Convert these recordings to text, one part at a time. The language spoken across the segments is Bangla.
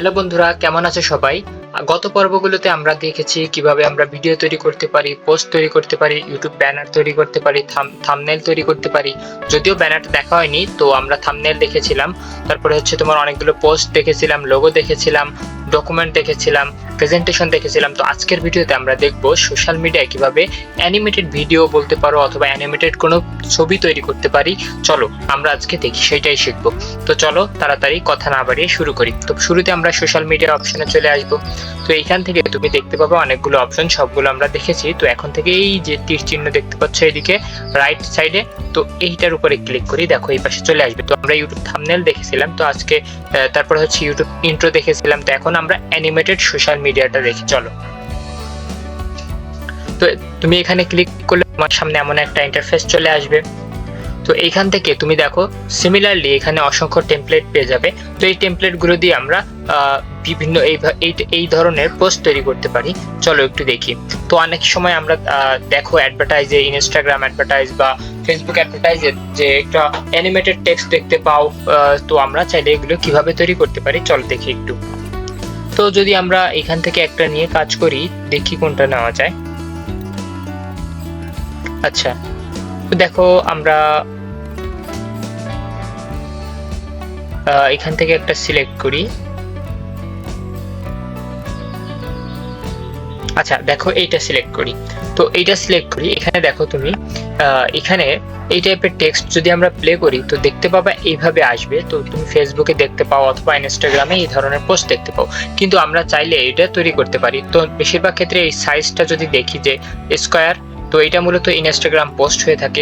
হ্যালো বন্ধুরা, কেমন আছে সবাই? গত পর্বগুলোতে আমরা দেখেছি কীভাবে আমরা ভিডিও তৈরি করতে পারি, পোস্ট তৈরি করতে পারি, ইউটিউব ব্যানার তৈরি করতে পারি থামনেল তৈরি করতে পারি। যদিও ব্যানারটা দেখা হয়নি, তো আমরা থামনেল দেখেছিলাম। তারপরে হচ্ছে তোমার অনেকগুলো পোস্ট দেখেছিলাম লোগো দেখেছিলাম ডকুমেন্ট দেখেছিলাম। প্রেজেন্টেশন দেখেছিলাম, তো আজকের ভিডিওতে আমরা দেখব সোশ্যাল মিডিয়ায় কীভাবে অ্যানিমেটেড ভিডিও বলতে পারো অথবা অ্যানিমেটেড কোনো ছবি তৈরি করতে পারি। চলো, আমরা আজকে দেখি, সেটাই শিখব। তো চলো, তাড়াতাড়ি কথা না বাড়িয়ে শুরু করি। তো শুরুতে আমরা সোশ্যাল মিডিয়া অপশনে চলে আসব। তো এইখান থেকে তুমি দেখতে পাবে অনেকগুলো অপশন সবগুলো আমরা দেখেছি। তো এখন থেকে এই যে তীর চিহ্ন দেখতে পাচ্ছ এদিকে রাইট সাইডে তো এইটার উপরে ক্লিক করি। দেখো, এই পাশে চলে আসবে। তো আমরা ইউটিউব থামনেল দেখেছিলাম। তো আজকে তারপরে হচ্ছে ইউটিউব ইন্ট্রো দেখেছিলাম। তো এখন আমরা অ্যানিমেটেড সোশ্যাল মিডিয়াটা দেখি, চলো। তো তুমি এখানে ক্লিক করলে তোমার সামনে এমন একটা ইন্টারফেস চলে আসবে। তো এইখান থেকে তুমি দেখো সিমিলারলি এখানে অসংখ্য টেমপ্লেট পেয়ে যাবে। তো এই টেমপ্লেটগুলো দিয়ে আমরা বিভিন্ন এই এই ধরনের পোস্ট তৈরি করতে পারি। চলো একটু দেখি। তো অনেক সময় আমরা দেখো অ্যাডভার্টাইজে ইনস্টাগ্রাম অ্যাডভার্টাইজ বা ফেসবুক অ্যাডভার্টাইজে যে একটা অ্যানিমেটেড টেক্সট দেখতে পাও তো আমরা চাইলে এগুলো কীভাবে তৈরি করতে পারি? চলো দেখি একটু। তো যদি আমরা এখান থেকে একটা নিয়ে কাজ করি, দেখি কোনটা নেওয়া যায়। আচ্ছা দেখো আমরা এখান থেকে একটা সিলেক্ট করি। আচ্ছা দেখো এইটা সিলেক্ট করি। তো এইটা সিলেক্ট করি, এখানে দেখো তুমি এখানে এই টাইপের টেক্সট যদি আমরা প্লে করি, তো দেখতে পাবা এইভাবে আসবে। তো তুমি ফেসবুকে দেখতে পাও অথবা ইনস্টাগ্রামে এই ধরনের পোস্ট দেখতে পাও। কিন্তু আমরা চাইলে এটা তৈরি করতে পারি। তো বেশিরভাগ ক্ষেত্রে এই সাইজটা যদি দেখি যে স্কোয়ার তো এটা মূলত ইনস্টাগ্রাম পোস্ট হয়ে থাকে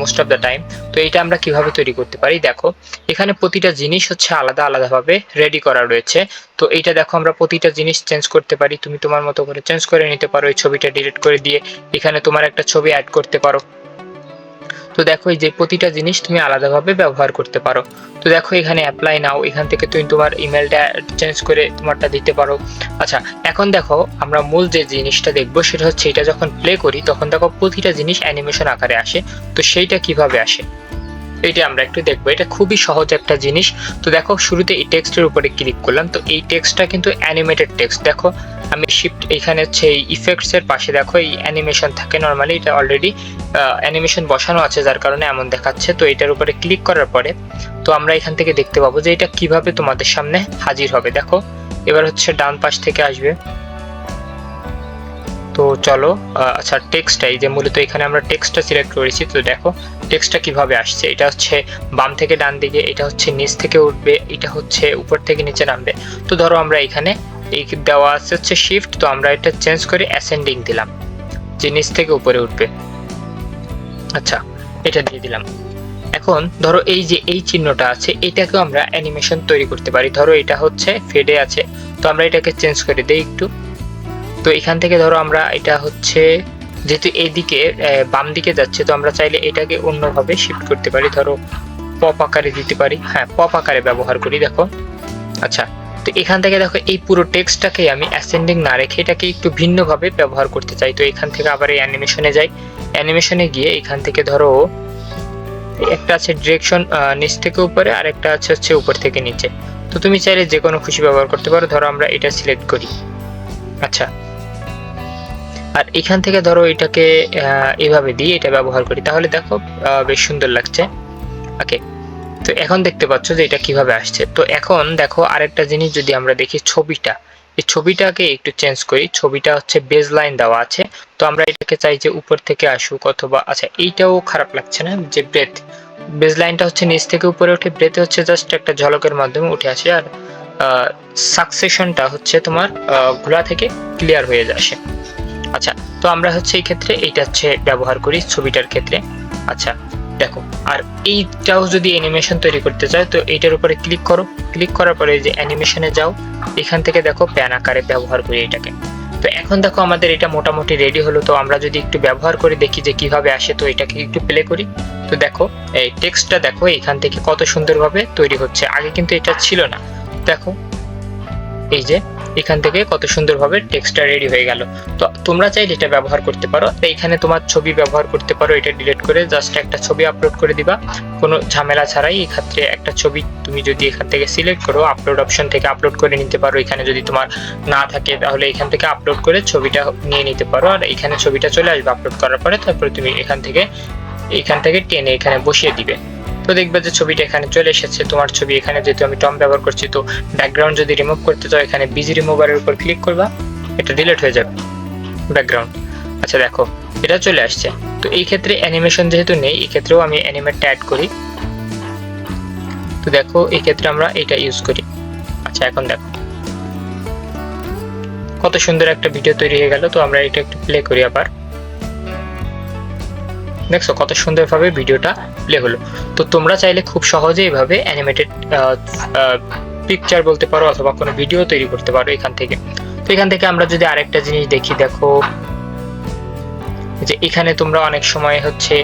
মোস্ট অফ দ্য টাইম তো এটা আমরা কীভাবে তৈরি করতে পারি? দেখো, এখানে প্রতিটা জিনিস হচ্ছে আলাদা আলাদাভাবে রেডি করা রয়েছে। তো এইটা দেখো, আমরা প্রতিটা জিনিস চেঞ্জ করতে পারি। তুমি তোমার মতো করে চেঞ্জ করে নিতে পারো। এই ছবিটা ডিলিট করে দিয়ে এখানে তোমার একটা ছবি অ্যাড করতে পারো। তো দেখো যে প্রতিটা জিনিস তুমি আলাদাভাবে ব্যবহার করতে পারো। তো দেখো এখানে অ্যাপ্লাই নাও এখান থেকে তুমি তোমার ইমেলটা চেঞ্জ করে তোমারটা দিতে পারো। আচ্ছা এখন দেখো আমরা মূল যে জিনিসটা দেখব সেটা হচ্ছে এটা যখন প্লে করি, তখন দেখো প্রতিটা জিনিস অ্যানিমেশন আকারে আসে। তো সেইটা কীভাবে আসে? এটা আমরা একটু দেখব। এটা খুবই সহজ একটা জিনিস। তো দেখো, শুরুতে এই টেক্সটের উপরে ক্লিক করলাম। তো এই টেক্সটটা কিন্তু অ্যানিমেটেড টেক্সট। দেখো, আমি শিফট এখানে হচ্ছে এই ইফেক্টস এর পাশে দেখো, এই অ্যানিমেশন থাকে নর্মালি এটা অলরেডি অ্যানিমেশন বসানো আছে যার কারণে এমন দেখাচ্ছে। তো এটার উপরে ক্লিক করার পরে, তো আমরা এখান থেকে দেখতে পাবো যে এটা কীভাবে তোমাদের সামনে হাজির হবে। দেখো, এবার হচ্ছে ডান পাশ থেকে আসবে। তো চলো আচ্ছা টেক্সটটা এই যে মূলত এখানে আমরা টেক্সটটা সিলেক্ট করেছি, তো দেখো টেক্সটটা কীভাবে আসছে? এটা হচ্ছে বাম থেকে ডান দিকে, এটা হচ্ছে নিচ থেকে উঠবে, এটা হচ্ছে উপর থেকে নিচে নামবে। তো ধরো আমরা এখানে, এই দেওয়া আছে হচ্ছে শিফট তো আমরা এটা চেঞ্জ করে অ্যাসেন্ডিং দিলাম, যে নিচ থেকে উপরে উঠবে। আচ্ছা এটা দিয়ে দিলাম। এখন ধরো এই যে এই চিহ্নটা আছে, এটাকেও আমরা অ্যানিমেশন তৈরি করতে পারি। ধরো এটা হচ্ছে ফেডে আছে, তো আমরা এটাকে চেঞ্জ করে দিই একটু। তো এখান থেকে ধরো আমরা এটা হচ্ছে, যেহেতু এইদিকে বাম দিকে যাচ্ছে, তো আমরা চাইলে এটাকে অন্যভাবে শিফট করতে পারি। ধরো পপ আকারে দিতে পারি। হ্যাঁ পপ আকারে ব্যবহার করি, দেখো। আচ্ছা তো এখান থেকে দেখো, এই পুরো টেক্সটটাকে আমি অ্যাসেন্ডিং না রেখে এটাকে একটু ভিন্নভাবে ব্যবহার করতে চাই। তো এখান থেকে আবার এই অ্যানিমেশনে যাই। অ্যানিমেশনে গিয়ে এখান থেকে ধরো, একটা আছে ডিরেকশন নিচ থেকে উপরে আর একটা আছে হচ্ছে উপর থেকে নিচে। তো তুমি চাইলে যে কোনো খুশি ব্যবহার করতে পারো। ধরো আমরা এটা সিলেক্ট করি। আচ্ছা আর এখান থেকে ধরো এটাকে এভাবে দিয়ে এটা ব্যবহার করি। তাহলে দেখো বেশ সুন্দর লাগছে। ওকে তো এখন দেখতে পাচ্ছ যে এটা কীভাবে আসছে। তো এখন দেখো আরেকটা জিনিস যদি আমরা দেখি ছবিটা। এই ছবিটাকে একটু চেঞ্জ করি। ছবিটা হচ্ছে বেজ লাইন দেওয়া আছে। তো আমরা এটাকে চাই যে উপর থেকে আসুক অথবা আচ্ছা এইটাও খারাপ লাগছে না যে ব্রেথ বেজ লাইনটা হচ্ছে নিচ থেকে উপরে উঠে ব্রেথে হচ্ছে জাস্ট একটা ঝলকের মাধ্যমে উঠে আসে আর সাকসেশনটা হচ্ছে তোমার ঘোলা থেকে ক্লিয়ার হয়ে আসে। আচ্ছা তো আমরা হচ্ছে এই ক্ষেত্রে এইটা হচ্ছে ব্যবহার করি ছবিটার ক্ষেত্রে। আচ্ছা দেখো, আর এইটাও যদি অ্যানিমেশন তৈরি করতে চাও, তো এইটার উপরে ক্লিক করো। ক্লিক করার পরে যে অ্যানিমেশনে যাও, এখান থেকে দেখো প্যান আকারে ব্যবহার করি এটাকে। তো এখন দেখো আমাদের এটা মোটামুটি রেডি হলো, তো আমরা যদি একটু ব্যবহার করে দেখি যে কীভাবে আসে, তো এটাকে একটু প্লে করি। তো দেখো, এই টেক্সটটা দেখো, এখান থেকে কত সুন্দরভাবে তৈরি হচ্ছে। আগে কিন্তু এটা ছিল না। দেখো, এই যে এখান থেকে কত সুন্দরভাবে টেক্সটটা রেডি হয়ে গেল। তো তোমরা চাইলে এটা ব্যবহার করতে পারো। এখানে তোমার ছবি ব্যবহার করতে পারো, এটা ডিলিট করে জাস্ট একটা ছবি আপলোড করে দিবা। কোনো ঝামেলা ছাড়াই এই ক্ষেত্রে একটা ছবি তুমি যদি এখান থেকে সিলেক্ট করো আপলোড অপশন থেকে আপলোড করে নিতে পারো। এখানে যদি তোমার না থাকে, তাহলে এখান থেকে আপলোড করে ছবিটা নিয়ে নিতে পারো। আর এখানে ছবিটা চলে আসবে আপলোড করার পরে, তারপরে তুমি এখান থেকে এখান থেকে টেনে এখানে বসিয়ে দিবে। তো দেখবে যে ছবিটা এখানে চলে এসেছে। তোমার ছবি এখানে যেহেতু আমি টম ব্যবহার করছি, তো ব্যাকগ্রাউন্ড যদি রিমুভ করতে চাও, এখানে বিজি রিমুভারের উপর ক্লিক করবা। এটা ডিলিট হয়ে যাবে ব্যাকগ্রাউন্ড আচ্ছা দেখো, এটা চলে আসছে। তো এই ক্ষেত্রে অ্যানিমেশন যেহেতু নেই, এই ক্ষেত্রেও আমি অ্যানিমেটটা অ্যাড করি। তো দেখো, এই ক্ষেত্রে আমরা এটা ইউজ করি। আচ্ছা এখন দেখো। কত সুন্দর একটা ভিডিও তৈরি হয়ে গেল, তো আমরা এটা একটু প্লে করি আবার। দেখছ কত সুন্দরভাবে ভিডিওটা প্লে হলো। তো তোমরা চাইলে খুব সহজে এইভাবে অ্যানিমেটেড পিকচার বলতে পারো অথবা কোনো ভিডিও তৈরি করতে পারো এখান থেকে। তো এখান থেকে আমরা যদি আরেকটা জিনিস দেখি, দেখো যে এখানে তোমরা অনেক সময় হচ্ছে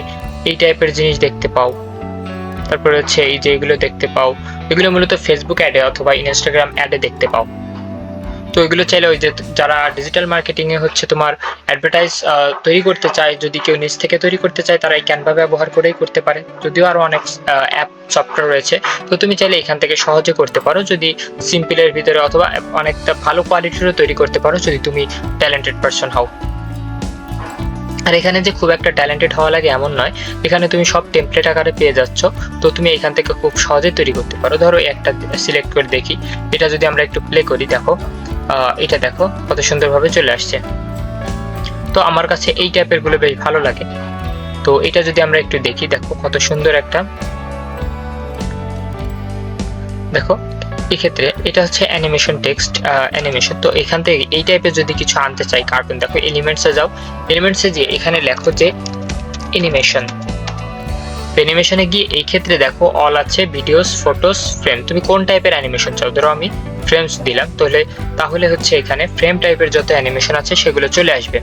এই টাইপের জিনিস দেখতে পাও। তারপরে হচ্ছে এই যে এগুলো দেখতে পাও। এগুলো মূলত ফেসবুক অ্যাডে অথবা ইনস্টাগ্রাম অ্যাডে দেখতে পাও। তো এগুলো চাইলে ওই যে যারা ডিজিটাল মার্কেটিং এ হচ্ছে তোমার অ্যাডভার্টাইজ তৈরি করতে চায়, যদি কেউ নিজ থেকে তৈরি করতে চায়, তারা এই ক্যানভা ব্যবহার করেই করতে পারে। যদিও আরও অনেক অ্যাপ সফটওয়্যার রয়েছে। তো তুমি চাইলে এখান থেকে সহজে করতে পারো। যদি সিম্পলের ভিতরে অথবা অনেকটা ভালো কোয়ালিটিরও তৈরি করতে পারো, যদি তুমি ট্যালেন্টেড পারসন হও। আর এখানে যে খুব একটা ট্যালেন্টেড হওয়া লাগে এমন নয়। এখানে তুমি সব টেমপ্লেট আকারে পেয়ে যাচ্ছ। তো তুমি এখান থেকে খুব সহজে তৈরি করতে পারো। ধরো একটা সিলেক্ট করে দেখি। এটা যদি আমরা একটু প্লে করি, দেখো। এটা দেখো, কত সুন্দরভাবে চলে আসছে। তো আমার কাছে এই টাইপেরগুলো বেশ ভালো লাগে। তো এটা যদি আমরা একটু দেখি, দেখো কত সুন্দর একটা। দেখো, এক্ষেত্রে এটা হচ্ছে অ্যানিমেশন টেক্সট অ্যানিমেশন তো এখান থেকে এই টাইপের যদি কিছু আনতে চাই কার্টুন দেখো এলিমেন্টসে যাও। এলিমেন্টসে গিয়ে এখানে লেখো যে অ্যানিমেশন অ্যানিমেশনে গিয়ে এই ক্ষেত্রে দেখো অল আছে ভিডিওস ফটোস ফ্রেম তুমি কোন টাইপের অ্যানিমেশন চাও? ধরো আমি ফ্রেমস দিলাম, তাহলে তাহলে হচ্ছে এখানে ফ্রেম টাইপের যত অ্যানিমেশন আছে সেগুলো চলে আসবে।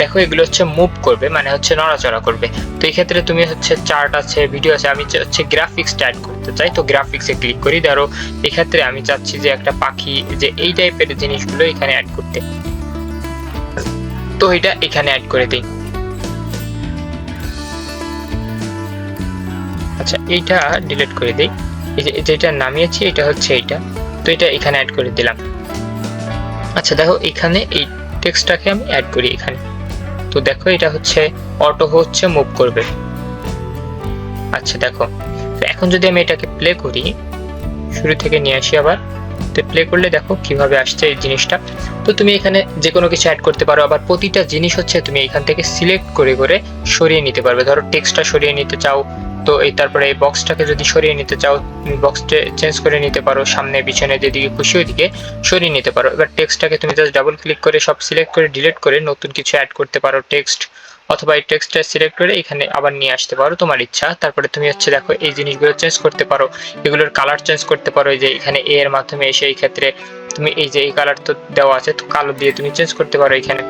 দেখো, এগুলো হচ্ছে মুভ করবে মানে হচ্ছে নড়াচড়া করবে। তো এই ক্ষেত্রে তুমি হচ্ছে চার্ট আছে ভিডিও আছে, আমি হচ্ছে গ্রাফিক্স অ্যাড করতে চাই, তো গ্রাফিক্সে ক্লিক করি। ধরো, এক্ষেত্রে আমি চাচ্ছি যে একটা পাখি, যে এই টাইপের জিনিসগুলো এখানে অ্যাড করতে। তো এটা এখানে অ্যাড করে দিই। আচ্ছা এইটা ডিলিট করে দিই। এই যে যেটা নামিয়েছি এটা হচ্ছে এইটা। তো এটা এখানে অ্যাড করে দিলাম। আচ্ছা দেখো, এখানে এই টেক্সটটাকে আমি অ্যাড করি এখানে। তো দেখো, এটা হচ্ছে অটো হচ্ছে মুভ করবে। আচ্ছা দেখো, তো এখন যদি আমি এটাকে প্লে করি, শুরু থেকে নিয়ে আসি আবার, তো প্লে করলে দেখো কীভাবে আসছে এই জিনিসটা। তো তুমি এখানে যে কোনো কিছু অ্যাড করতে পারো, আবার প্রতিটা জিনিস হচ্ছে তুমি এখান থেকে সিলেক্ট করে করে সরিয়ে নিতে পারবে। ধরো টেক্সটটা সরিয়ে নিতে চাও তো এই তারপরে এই বক্সটাকে যদি সরিয়ে নিতে চাও, তুমি বক্সটা চেঞ্জ করে নিতে পারো সামনে, পিছনে, যেদিকে খুশি ওইদিকে সরিয়ে নিতে পারো। এবার টেক্সটটাকে তুমি জাস্ট ডাবল ক্লিক করে সব সিলেক্ট করে ডিলিট করে নতুন কিছু অ্যাড করতে পারো টেক্সট অথবা এই টেক্সটটা সিলেক্ট করে এখানে আবার নিয়ে আসতে পারো তোমার ইচ্ছা। তারপরে তুমি হচ্ছে দেখো এই জিনিসগুলো চেঞ্জ করতে পারো, এগুলোর কালার চেঞ্জ করতে পারো, এই যে এখানে এ এর মাধ্যমে এসে এই ক্ষেত্রে তুমি এই যে এই কালার তো দেওয়া আছে, তো কালো দিয়ে তুমি চেঞ্জ করতে পারো এখানে।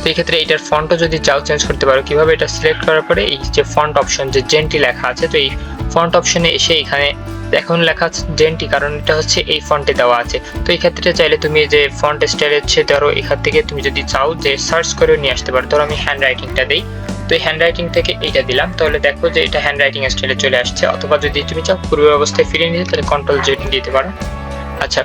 তো এই ক্ষেত্রে এটার ফন্টও যদি চাও চেঞ্জ করতে পারো, কীভাবে এটা সিলেক্ট করার পরে এই যে ফন্ট অপশন যে জেন্টি লেখা আছে, তো এই ফন্ট অপশনে এসে এখানে এখন লেখা আছে জেন্টি কারণ এটা হচ্ছে এই ফন্টে দেওয়া আছে। তো এই ক্ষেত্রে চাইলে তুমি যে ফন্ট স্টাইল হচ্ছে ধরো, এখান থেকে তুমি যদি চাও যে সার্চ করে নিয়ে আসতে পারো। ধরো আমি হ্যান্ড রাইটিংটা দিই, তো এই হ্যান্ড রাইটিং থেকে এইটা দিলাম। তাহলে দেখো যে এটা হ্যান্ড রাইটিং স্টাইলে চলে আসছে, অথবা যদি তুমি চাও পূর্ব অবস্থায় ফিরিয়ে নিতে, তাহলে কন্ট্রোল জেড দিতে পারো। আচ্ছা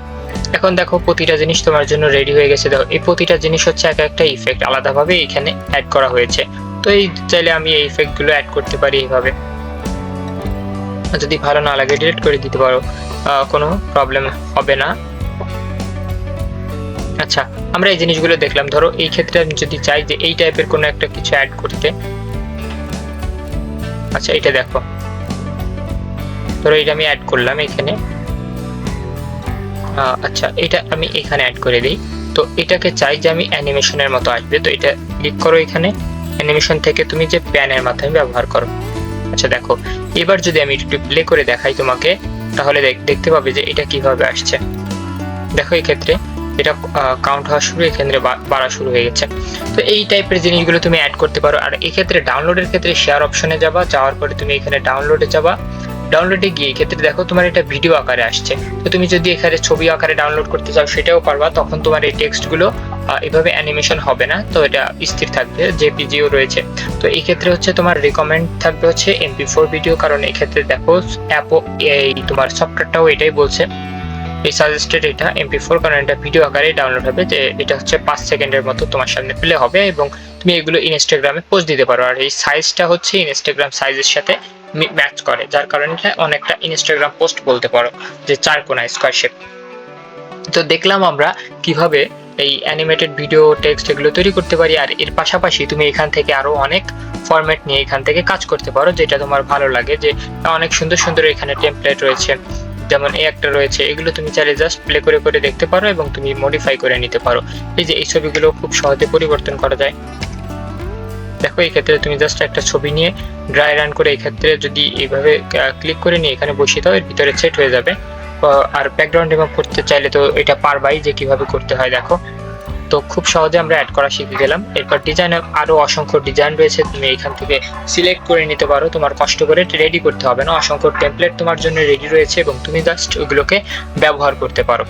এখন দেখো প্রতিটা জিনিস তোমার জন্য রেডি হয়ে গেছে। দেখো, এই প্রতিটা জিনিস হচ্ছে এক একটা ইফেক্ট আলাদাভাবে এখানে অ্যাড করা হয়েছে। তো এই চাইলে আমি এই ইফেক্টগুলো অ্যাড করতে পারি এইভাবে। যদি ভালো না লাগে ডিলিট করে দিতে পারো। কোনো প্রবলেম হবে না। আচ্ছা আমরা এই জিনিসগুলো দেখলাম। ধরো, এই ক্ষেত্রে আমি যদি চাই যে এই টাইপের কোনো একটা কিছু অ্যাড করতে। আচ্ছা এটা দেখো। ধরো, এটা আমি অ্যাড করলাম এখানে। আচ্ছা এটা আমি এখানে অ্যাড করে দিই। তো এটাকে চাই যে আমি অ্যানিমেশনের মতো আসবে। তো এটা ক্লিক করো এখানে। অ্যানিমেশন থেকে তুমি যে প্যানের মাধ্যমে ব্যবহার করো। আচ্ছা দেখো, এবার যদি আমি একটু প্লে করে দেখাই তোমাকে, তাহলে দেখতে পাবে যে এটা কীভাবে আসছে। দেখো এই ক্ষেত্রে এটা কাউন্ট হওয়া শুরু, এক্ষেত্রে বাড়া শুরু হয়ে গেছে। তো এই টাইপের জিনিসগুলো তুমি অ্যাড করতে পারো। আর এক্ষেত্রে ডাউনলোডের ক্ষেত্রে শেয়ার অপশনে যাবা। যাওয়ার পরে তুমি এখানে ডাউনলোডে যাবা। ডাউনলোডে গিয়ে এক্ষেত্রে দেখো তোমার এটা ভিডিও আকারে আসছে। তো তুমি যদি এখানে ছবি আকারে ডাউনলোড করতে চাও, সেটাও পারবা। তখন তোমার এই টেক্সটগুলো এভাবে অ্যানিমেশন হবে না। তো এটা স্থির থাকবে জেপিজিও রয়েছে। তো এই ক্ষেত্রে হচ্ছে তোমার রিকমেন্ড থাকবে হচ্ছে এমপি ফোর ভিডিও কারণ এক্ষেত্রে দেখো অ্যাপও এই তোমার সফটওয়্যারটাও এটাই বলছে। এই সাজেস্টেড এটা এমপি ফোর কারণ এটা ভিডিও আকারে ডাউনলোড হবে। যে এটা হচ্ছে পাঁচ সেকেন্ডের মতো তোমার সামনে প্লে হবে এবং তুমি এগুলো ইনস্টাগ্রামে পোস্ট দিতে পারো। আর এই সাইজটা হচ্ছে ইনস্টাগ্রাম সাইজের সাথে ম্যাচ করে, যার কারণে অনেকটা ইনস্টাগ্রাম পোস্ট বলতে পারো, যে চার কোনা স্কোয়ার শেপ তো দেখলাম আমরা কীভাবে এই অ্যানিমেটেড ভিডিও টেক্সট এগুলো তৈরি করতে পারি, আর এর পাশাপাশি তুমি এখান থেকে আরও অনেক ফরম্যাট নিয়ে এখান থেকে কাজ করতে পারো, যেটা তোমার ভালো লাগে, যে অনেক সুন্দর সুন্দর এখানে টেমপ্লেট রয়েছে, যেমন এই একটা রয়েছে, এগুলো তুমি চাইলে জাস্ট প্লে করে করে দেখতে পারো এবং তুমি মডিফাই করে নিতে পারো। এই যে এই ছবিগুলো খুব সহজে পরিবর্তন করা যায়। দেখো, এই ক্ষেত্রে তুমি জাস্ট একটা ছবি নিয়ে ড্রাই রান করে এই ক্ষেত্রে যদি এইভাবে ক্লিক করে নিয়ে এখানে বসিয়ে দাও, এর ভিতরে সেট হয়ে যাবে। আর ব্যাকগ্রাউন্ড রিমুভ করতে চাইলে তো এটা পারবাই যে কীভাবে করতে হয়, দেখো। তো খুব সহজে আমরা অ্যাড করা শিখে গেলাম। এরপর ডিজাইনে আরও অসংখ্য ডিজাইন রয়েছে, তুমি এখান থেকে সিলেক্ট করে নিতে পারো। তোমার কষ্ট করে রেডি করতে হবে না। অসংখ্য টেমপ্লেট তোমার জন্য রেডি রয়েছে এবং তুমি জাস্ট ওগুলোকে ব্যবহার করতে পারো।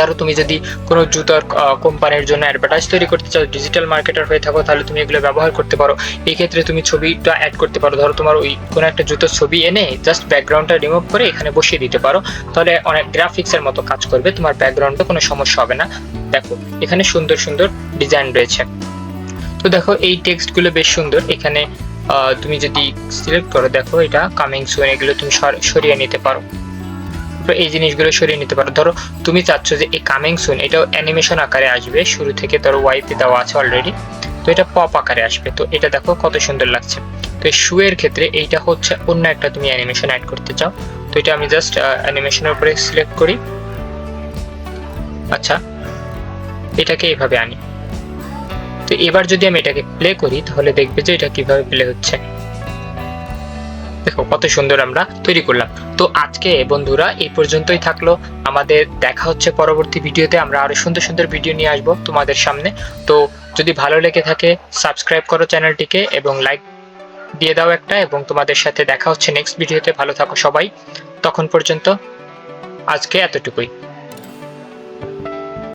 ধরো তুমি যদি কোনো জুতার কোম্পানির জন্য অ্যাডভার্টাইজ তৈরি করতে চাও ডিজিটাল মার্কেটার হয়ে থাকো, তাহলে তুমি এগুলো ব্যবহার করতে পারো। এই ক্ষেত্রে তুমি ছবিটা অ্যাড করতে পারো। ধরো তোমার ওই কোনো একটা জুতোর ছবি এনে জাস্ট ব্যাকগ্রাউন্ডটা রিমুভ করে এখানে বসিয়ে দিতে পারো। তাহলে অনেক গ্রাফিক্সের মতো কাজ করবে, তোমার ব্যাকগ্রাউন্ডে কোনো সমস্যা হবে না। দেখো, এখানে সুন্দর সুন্দর ডিজাইন রয়েছে। তো দেখো, এই টেক্সটগুলো বেশ সুন্দর। এখানে তুমি যদি সিলেক্ট করো, দেখো এটা কামিং সুন এগুলো তুমি সরিয়ে নিতে পারো। এই জিনিসগুলো সরিয়ে নিতে পারো। ধরো, তুমি চাচ্ছ যে এই কামিং সুন এটাও অ্যানিমেশন আকারে আসবে। শুরু থেকে ধরো ওয়াইপে দেওয়া আছে অলরেডি তো এটা পপ আকারে আসবে। তো এটা দেখো কত সুন্দর লাগছে। তো এই শুয়ের ক্ষেত্রে এইটা হচ্ছে অন্য একটা তুমি অ্যানিমেশন অ্যাড করতে চাও। তো এটা আমি জাস্ট অ্যানিমেশনের উপরে সিলেক্ট করি। আচ্ছা এটাকে এইভাবে আনি। তো এবার যদি আমি এটাকে প্লে করি, তাহলে দেখবে যে এটা কীভাবে প্লে হচ্ছে। দেখো, কত সুন্দর আমরা তৈরি করলাম। তো আজকে বন্ধুরা এই পর্যন্তই থাকল। আমাদের দেখা হচ্ছে পরবর্তী ভিডিওতে। আমরা আরও সুন্দর সুন্দর ভিডিও নিয়ে আসব তোমাদের সামনে। তো যদি ভালো লেগে থাকে সাবস্ক্রাইব করো চ্যানেলটিকে এবং লাইক দিয়ে দাও একটা এবং তোমাদের সাথে দেখা হচ্ছে নেক্সট ভিডিওতে। ভালো থাকো সবাই। তখন পর্যন্ত আজকে এতটুকুই।